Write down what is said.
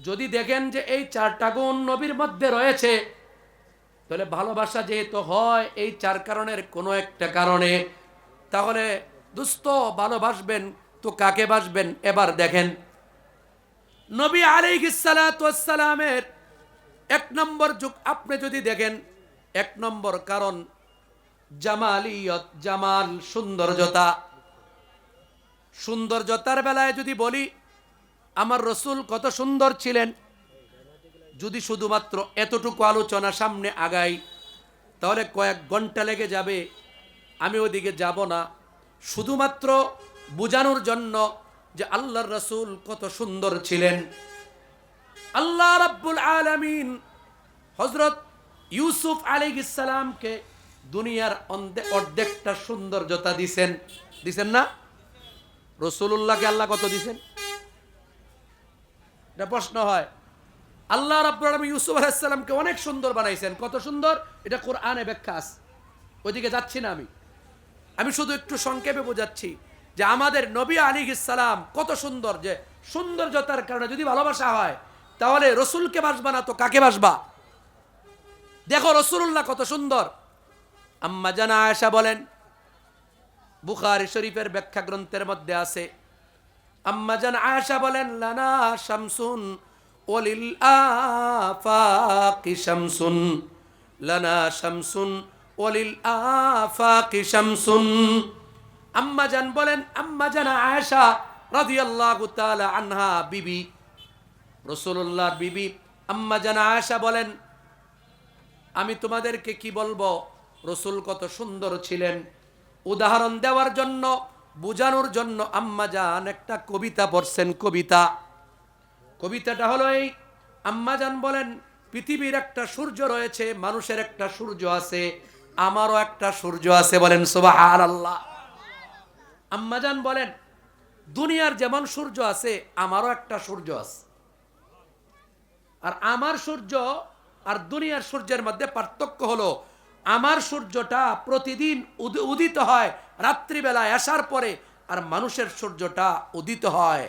যদি দেখেন যে এই চারটা গুণ নবীর মধ্যে রয়েছে, তাহলে ভালোবাসা যেহেতু হয়, এই চার কারণের কোনো একটা কারণে, তাহলে দুস্থ ভালোবাসবেন, তো কাকে বাসবেন? এবার দেখেন, নবী আলাইহিসসালামের এক নম্বর যুগ, আপনি যদি দেখেন, এক নম্বর কারণ জামালিয়ত, জামাল সৌন্দর্যতা। সৌন্দর্যতার বেলায় যদি বলি আমার রসুল কত সুন্দর ছিলেন। যদি শুধুমাত্র এতটুকু আলোচনা সামনে আগাই, তাহলে কয়েক ঘণ্টা লেগে যাবে, আমি ওদিকে যাব না। শুধুমাত্র বোঝানোর জন্য যে আল্লাহর রসুল কত সুন্দর ছিলেন। আল্লাহ রাব্বুল আলামিন হজরত ইউসুফ আলাইহিসসালামকে দুনিয়ার অর্ধে- অর্ধেকটা সৌন্দর্যতা দিছেন। দিছেন না? রসুল্লাহকে আল্লাহ কত দিছেন? এটা প্রশ্ন হয়। আল্লাহ রাব্বুল আলামিন ইউসুফ আলাইহিসসালামকে অনেক সুন্দর বানাইছেন। কত সুন্দর? এটা কোরআনে ব্যাখ্যা আছে। ওইদিকে যাচ্ছি না আমি। আমি শুধু একটু সংক্ষেপে বোঝাচ্ছি যে আমাদের নবী আলী ইসালাম কত সুন্দর, যে সৌন্দর্যতার কারণে যদি ভালোবাসা হয়, তাহলে রসুলকে বাসবা না তো কাকে বাসবা? দেখো রসুল্লাহ কত সুন্দর। আম্মা জানা আয়সা বলেন, বুখারি শরীফের ব্যাখ্যা গ্রন্থের মধ্যে আছে আম্মা জান আয়সা বলেন, লানা শামসুন ওলিল আফাকি শামসুন, লানা শামসুন ওলিল আফাকি শামসুন। আম্মা জান বলেন, আম্মা জান আয়েশা রাদিয়াল্লাহু তাআলা আনহা, বিবি, রাসূলুল্লাহর বিবি। আম্মা জান আয়েশা বলেন, আমি তোমাদেরকে কি বলব? রসুল কত সুন্দর ছিলেন। উদাহরণ দেওয়ার জন্য বোঝানোর জন্য আম্মা জান একটা কবিতা পড়ছেন, কবিতা। কবিতাটা হলো এই, আম্মা আম্মাজান বলেন, পৃথিবীর একটা সূর্য রয়েছে, মানুষের একটা সূর্য আছে, আমারও একটা সূর্য আছে বলেন সুবাহান আল্লাহ আম্মাজান বলেন, দুনিয়ার যেমন সূর্য আছে, আমারও একটা সূর্য আছে। আর আমার সূর্য আর দুনিয়ার সূর্যের মধ্যে পার্থক্য হলো আমার সূর্যটা প্রতিদিন উদ- উদিত হয় রাত্রিবেলায় আসার পরে আর মানুষের সূর্যটা উদিত হয়।